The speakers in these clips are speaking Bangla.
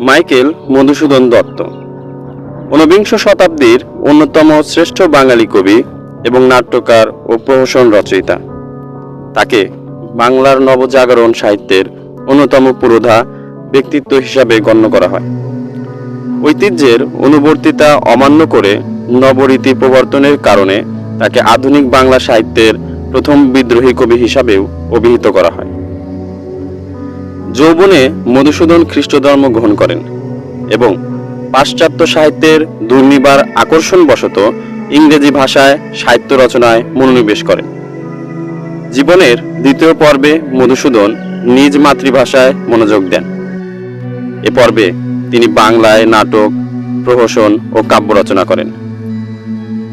মাইকেল মধুসূদন দত্ত। ঊনবিংশ শতাব্দীর অন্যতম শ্রেষ্ঠ বাঙালি কবি এবং নাট্যকার ও প্রহসন রচয়িতা। তাকে বাংলার নবজাগরণ সাহিত্যের অন্যতম পুরোধা ব্যক্তিত্ব হিসাবে গণ্য করা হয়। ঐতিহ্যের অনুবর্তিতা অমান্য করে নবরীতি প্রবর্তনের কারণে তাকে আধুনিক বাংলা সাহিত্যের প্রথম বিদ্রোহী কবি হিসাবেও অভিহিত করা হয়। যৌবনে মধুসূদন খ্রিস্ট ধর্ম গ্রহণ করেন এবং পাশ্চাত্য সাহিত্যের দুর্নিবার আকর্ষণবশত ইংরেজি ভাষায় সাহিত্য রচনায় মনোনিবেশ করেন। জীবনের দ্বিতীয় পর্বে মধুসূদন নিজ মাতৃভাষায় মনোযোগ দেন। এ পর্বে তিনি বাংলায় নাটক, প্রহসন ও কাব্য রচনা করেন।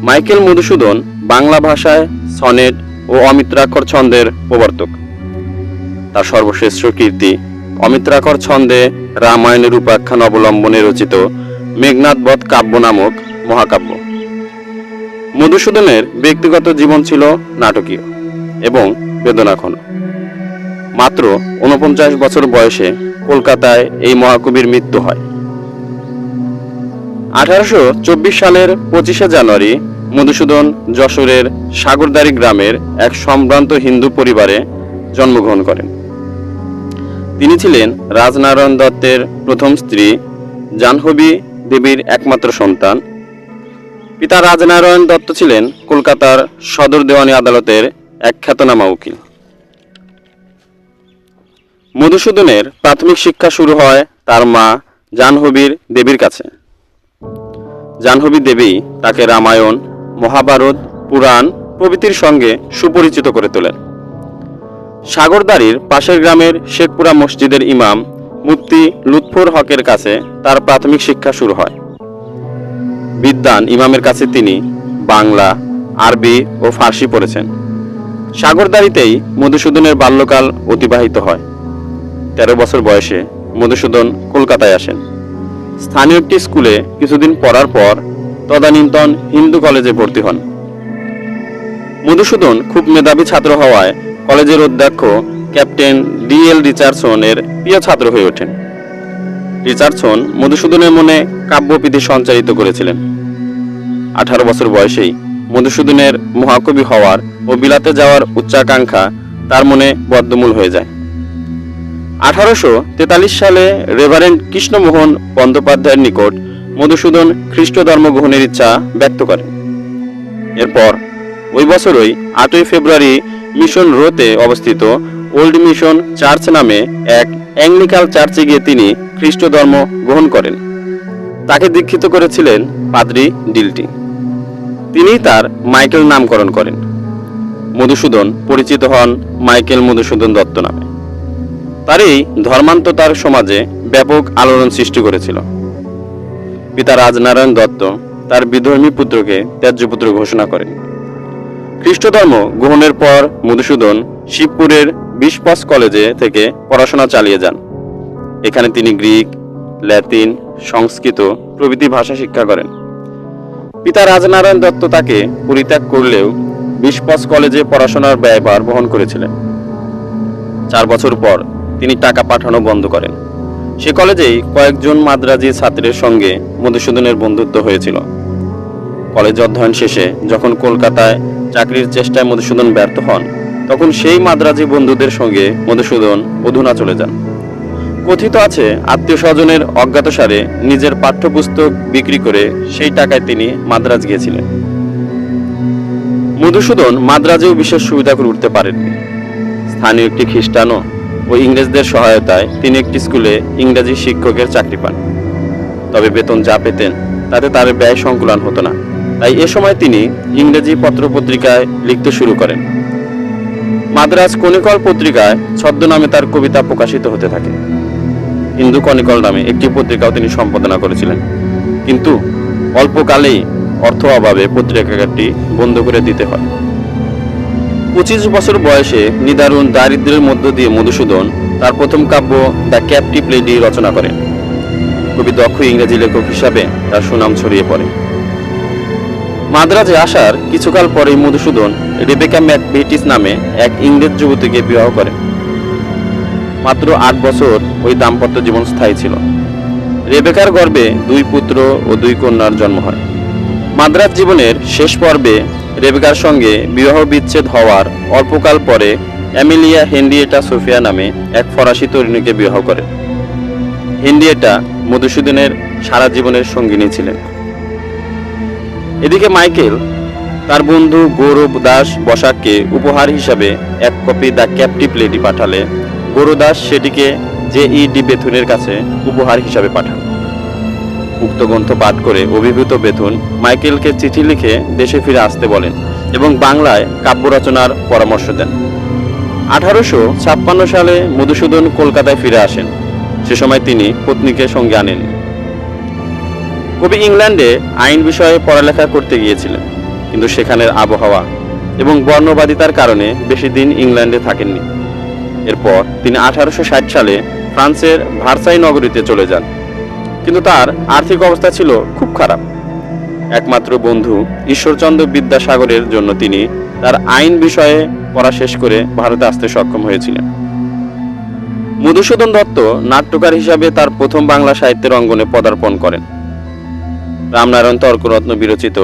মাইকেল মধুসূদন বাংলা ভাষায় সনেট ও অমিত্রাক্ষর ছন্দের প্রবর্তক। তার সর্বশ্রেষ্ঠ কীর্তি অমিত্রাক্ষর ছন্দে রামায়ণের উপাখ্যান অবলম্বনে রচিত মেঘনাথবধ কাব্য নামক মহাকাব্য। মধুসূদনের ব্যক্তিগত জীবন ছিল নাটকীয় এবং বেদনাঘন মাত্র উনপঞ্চাশ বছর বয়সে কলকাতায় এই মহাকবির মৃত্যু হয়। আঠারোশো চব্বিশ সালের পঁচিশে জানুয়ারি মধুসূদন যশোরের সাগরদারি গ্রামের এক সম্ভ্রান্ত হিন্দু পরিবারে জন্মগ্রহণ করেন। তিনি ছিলেন রাজনারায়ণ দত্তের প্রথম স্ত্রী, জাহ্নবী দেবীর একমাত্র সন্তান। পিতা রাজনারায়ণ দত্ত ছিলেন কলকাতার সদর দেওয়ানি আদালতের এক খ্যাতনামা উকিল। মধুসূদনের প্রাথমিক শিক্ষা শুরু হয় তার মা জাহ্নবীর দেবীর কাছে। জাহ্নবী দেবী তাকে রামায়ণ, মহাভারত, পুরাণ প্রভৃতির সঙ্গে সুপরিচিত করে তোলেন। সাগরদারির পাশের গ্রামের শেখপুরা মসজিদের ইমাম মুফতি লুৎফর হকের কাছে তার প্রাথমিক শিক্ষা শুরু হয়। বিদ্যান ইমামের কাছে তিনি বাংলা, আরবি ও ফার্সি পড়েছেন। সাগরদারিতেই মধুসূদনের বাল্যকাল অতিবাহিত হয়। তেরো বছর বয়সে মধুসূদন কলকাতায় আসেন। স্থানীয় একটি স্কুলে কিছুদিন পড়ার পর তদানীন্তন হিন্দু কলেজে ভর্তি হন। মধুসূদন খুব মেধাবী ছাত্র হওয়ায় কলেজের অধ্যক্ষ ক্যাপ্টেন ডি এল রিচার্ডসন এর প্রিয় ছাত্র হয়ে ওঠেন। রিচার্ডসন মধুসূদনের মনে কাব্যপ্রীতি সঞ্চারিত করেছিলেন। আঠারো বছর বয়সেই মধুসূদনের মহাকবি হওয়ার ও বিলাতে যাওয়ার উচ্চাকাঙ্ক্ষা তার মনে বদ্ধমূল হয়ে যায়। আঠারোশো তেতাল্লিশ সালে রেভারেন্ড কৃষ্ণমোহন বন্দ্যোপাধ্যায়ের নিকট মধুসূদন খ্রিস্ট ধর্ম গ্রহণের ইচ্ছা ব্যক্ত করেন। এরপর ওই বছরই আটই ফেব্রুয়ারি মিশন রোতে অবস্থিত ওল্ড মিশন চার্চ নামে এক অ্যাংলিকাল চার্চে গিয়ে তিনি খ্রিস্ট ধর্ম গ্রহণ করেন। তাকে দীক্ষিত করেছিলেন পাদ্রি ডিলটি। তিনি তার মাইকেল নামকরণ করেন। মধুসূদন পরিচিত হন মাইকেল মধুসূদন দত্ত নামে। তার এই ধর্মান্ততার সমাজে ব্যাপক আলোড়ন সৃষ্টি করেছিল। পিতা রাজনারায়ণ দত্ত তার বিধর্মী পুত্রকে ত্যায্যপুত্র ঘোষণা করেন। খ্রিস্ট ধর্ম গ্রহণের পর মধুসূদন শিবপুরের বিশপস কলেজে থেকে পড়াশোনা চালিয়ে যান। এখানে তিনি গ্রিক, ল্যাতিন, সংস্কৃত প্রভৃতি ভাষা শিক্ষা করেন। পিতা রাজনারায়ণ দত্ত তাকে পরিত্যাগ করলেও বিশপস কলেজে পড়াশোনার ব্যয়ভার বহন করেছিলেন। চার বছর পর তিনি টাকা পাঠানো বন্ধ করেন। সে কলেজেই কয়েকজন মাদ্রাজি ছাত্রের সঙ্গে মধুসূদনের বন্ধুত্ব হয়েছিল। কলেজ অধ্যয়ন শেষে যখন কলকাতায় চাকরির চেষ্টায় মধুসূদন ব্যর্থ হন, তখন সেই মাদ্রাজি বন্ধুদের সঙ্গে মধুসূদন অধুনা চলে যান। কথিত আছে আত্মীয় স্বজনের অজ্ঞাতসারে নিজের পাঠ্যপুস্তক বিক্রি করে সেই টাকায় তিনি মাদ্রাজ গিয়েছিলেন। মধুসূদন মাদ্রাজেও বিশেষ সুবিধা করে উঠতে পারেননি। স্থানীয় একটি খ্রিস্টানও ও ইংরেজদের সহায়তায় তিনি একটি স্কুলে ইংরেজি শিক্ষকের চাকরি পান। তবে বেতন যা পেতেন, তাতে তার ব্যয় সংকুলন হতো না। তাই এ সময় তিনি ইংরেজি পত্রপত্রিকায় লিখতে শুরু করেন। মাদ্রাজ কনিকল পত্রিকায় ছদ্মনামে তার কবিতা প্রকাশিত হতে থাকে। হিন্দু কনিকল নামে একটি পত্রিকাও তিনি সম্পাদনা করেছিলেন। কিন্তু অল্পকালেই অর্থ অভাবে পত্রিকাটি বন্ধ করে দিতে হয়। পঁচিশ বছর বয়সে নিদারুণ দারিদ্র্যের মধ্য দিয়ে মধুসূদন তার প্রথম কাব্য দ্য ক্যাপটিভ লেডি রচনা করেন। কবি দক্ষ ইংরেজি লেখক হিসাবে তার সুনাম ছড়িয়ে পড়ে। মাদ্রাজে আসার কিছুকাল পরেই মধুসূদন রেবেকা ম্যাকবেটিস নামে এক ইংরেজ যুবতীকে বিবাহ করে। মাত্র আট বছর ওই দাম্পত্য জীবন স্থায়ী ছিল। রেবেকার গর্ভে দুই পুত্র ও দুই কন্যার জন্ম হয়। মাদ্রাজ জীবনের শেষ পর্বে রেবেকার সঙ্গে বিবাহ বিচ্ছেদ হওয়ার অল্পকাল পরে অ্যামিলিয়া হেনরিয়েটা সোফিয়া নামে এক ফরাসি তরুণীকে বিবাহ করে। হেনরিয়েটা মধুসূদনের সারা জীবনের সঙ্গিনী ছিলেন। এদিকে মাইকেল তার বন্ধু গৌরব দাস বসাককে উপহার হিসাবে এক কপি দ্য ক্যাপটিভ লেডি পাঠালে। গৌরব দাস সেটিকে জে ই ডি বেথুনের কাছে উপহার হিসাবে পাঠান। উক্ত গ্রন্থ পাঠ করে অভিভূত বেথুন মাইকেলকে চিঠি লিখে দেশে ফিরে আসতে বলেন এবং বাংলায় কাব্য রচনার পরামর্শ দেন। আঠারোশো ছাপ্পান্ন সালে মধুসূদন কলকাতায় ফিরে আসেন। সে সময় তিনি পত্নীকে সঙ্গে আনেন। কবি ইংল্যান্ডে আইন বিষয়ে পড়ালেখা করতে গিয়েছিলেন, কিন্তু সেখানের আবহাওয়া এবং বর্ণবাদিতার কারণে বেশি দিন ইংল্যান্ডে থাকেননি। এরপর তিনি আঠারোশো ষাট সালে ফ্রান্সের ভার্সাই নগরীতে চলে যান, কিন্তু তার আর্থিক অবস্থা ছিল খুব খারাপ। একমাত্র বন্ধু ঈশ্বরচন্দ্র বিদ্যাসাগরের জন্য তিনি তার আইন বিষয়ে পড়া শেষ করে ভারতে আসতে সক্ষম হয়েছিলেন। মধুসূদন দত্ত নাট্যকার হিসাবে তার প্রথম বাংলা সাহিত্যের অঙ্গনে পদার্পণ করেন। রামনারায়ণ তর্করত্ন বিরচিত।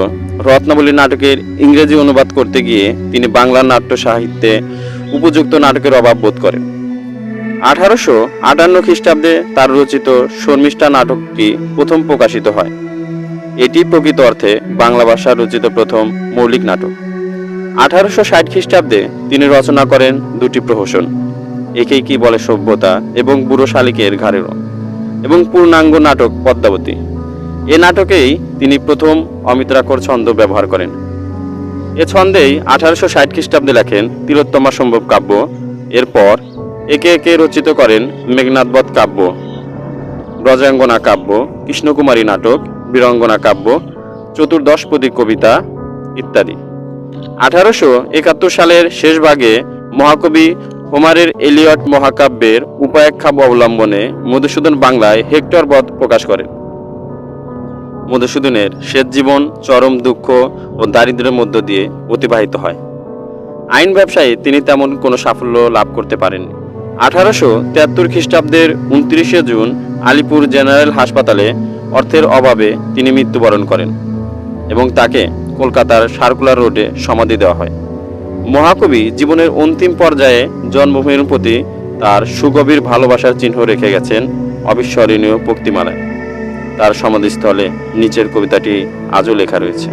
রত্নাবলী নাটকের ইংরেজি অনুবাদ করতে গিয়ে তিনি বাংলা নাট্য সাহিত্যে উপযুক্ত নাটকের অভাব বোধ করেন। আঠারোশো আটান্ন খ্রিস্টাব্দে তার রচিত শর্মিষ্ঠা নাটকটি প্রথম প্রকাশিত হয়। এটি প্রকৃত অর্থে বাংলা ভাষায় রচিত প্রথম মৌলিক নাটক। আঠারোশো ষাট খ্রিস্টাব্দে তিনি রচনা করেন দুটি প্রহসন, একেই কি বলে সভ্যতা এবং বুড়ো শালিকের ঘাড়েরও এবং পূর্ণাঙ্গ নাটক পদ্মাবতী। এ নাটকেই তিনি প্রথম অমিত্রাকর ছন্দ ব্যবহার করেন। এ ছন্দেই আঠারোশো ষাট খ্রিস্টাব্দে লেখেন তিলোত্তমা সম্ভব কাব্য, এরপর একে একে রচিত করেন মেঘনাথবধ কাব্য, ব্রজাঙ্গনা কাব্য, কৃষ্ণকুমারী নাটক, বীরঙ্গনা কাব্য চতুর্দশপদী কবিতা ইত্যাদি। আঠারোশো একাত্তর সালের শেষ ভাগে মহাকবি হোমারের এলিয়ট মহাকাব্যের উপায়াখ্যাব অবলম্বনে মধুসূদন বাংলায় হেক্টর বধ প্রকাশ করেন। মধুসূদনের শেষ জীবন, চরম দুঃখ ও দারিদ্র্যের মধ্য দিয়ে অতিবাহিত হয়। আইন ব্যবসায়ে তিনি তেমন কোনো সাফল্য লাভ করতে পারেন আঠারোশো তিয়াত্তর খ্রিস্টাব্দের উনত্রিশে জুন আলিপুর জেনারেল হাসপাতালে অর্থের অভাবে তিনি মৃত্যুবরণ করেন এবং তাকে কলকাতার সার্কুলার রোডে সমাধি দেওয়া হয়। মহাকবি জীবনের অন্তিম পর্যায়ে জন্মভূমির প্রতি তার সুগভীর ভালোবাসার চিহ্ন রেখে গেছেন অবিস্মরণীয় পক্তিমালায় তার সমাধিস্থলে নিচের কবিতাটি আজও লেখা রয়েছে।